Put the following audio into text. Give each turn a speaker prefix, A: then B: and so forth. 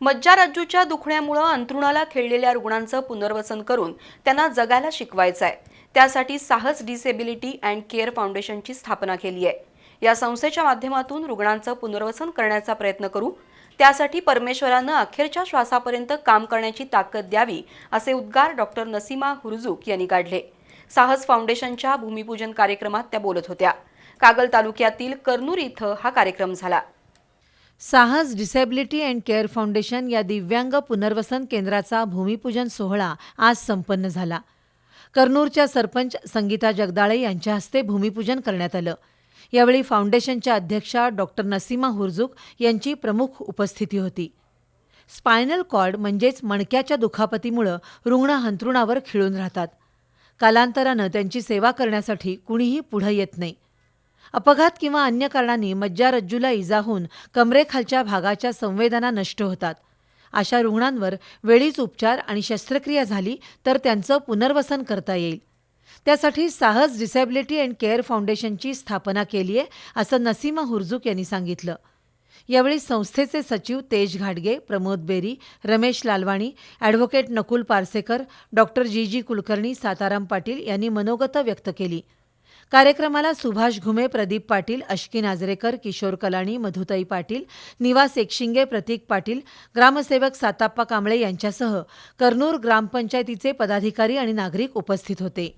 A: मज्जारज्जूच्या दुखण्यामुळं अंथरुणाला खेळलेल्या रुग्णांचं पुनर्वसन करून त्यांना जगायला शिकवायचं आहे त्यासाठी साहस डिसेबिलिटी अँड केअर फाउंडेशनची स्थापना केली आहे. या संस्थेच्या माध्यमातून रुग्णांचं पुनर्वसन करण्याचा प्रयत्न करू त्यासाठी परमेश्वरानं अखेरच्या श्वासापर्यंत काम करण्याची ताकद द्यावी असे उद्गार डॉक्टर नसीमा हुरजूक यांनी काढले. साहस फाउंडेशनच्या भूमिपूजन कार्यक्रमात त्या बोलत होत्या. कागल तालुक्यातील कर्नूर इथं हा कार्यक्रम झाला.
B: साहस डिसेबिलिटी अँड केअर फाउंडेशन या दिव्यांग पुनर्वसन केंद्राचा भूमिपूजन सोहळा आज संपन्न झाला. कर्नूरच्या सरपंच संगीता जगदाळे यांच्या हस्ते भूमिपूजन करण्यात आलं. यावेळी फाउंडेशनच्या अध्यक्षा डॉक्टर नसीमा हुरजुक यांची प्रमुख उपस्थिती होती. स्पायनल कॉर्ड म्हणजेच मणक्याच्या दुखापतीमुळं रुग्ण हंतरुणावर खिळून राहतात. कालांतरानं त्यांची सेवा करण्यासाठी कुणीही पुढं येत नाही. अपघात किंवा अन्य कारणांनी मज्जारज्जूला इजा होऊन कमरेखालच्या भागाच्या संवेदना नष्ट होतात. अशा रुग्णांवर वेळीच उपचार आणि शस्त्रक्रिया झाली तर त्यांचं पुनर्वसन करता येईल. त्यासाठी साहस डिसेबिलिटी अँड केअर फाउंडेशनची स्थापना केली आहे असं नसीमा हुरजुक यांनी सांगितलं. यावेळी संस्थेचे सचिव तेज घाटगे Pramod Beri Ramesh Lalwani advocate Nakul Parsekar doctor G G Kulkarni Sataram Patil यांनी मनोगत व्यक्त केली. कार्यक्रमाला सुभाष घुमे प्रदीप पाटील अश्की नाजरेकर किशोर कलाणी मधुताई पाटील निवास एकशिंगे प्रतीक पाटील ग्रामसेवक साताप्पा कांबळे यांच्यासह कर्नूर ग्रामपंचायतीचे पदाधिकारी आणि नागरिक उपस्थित होते.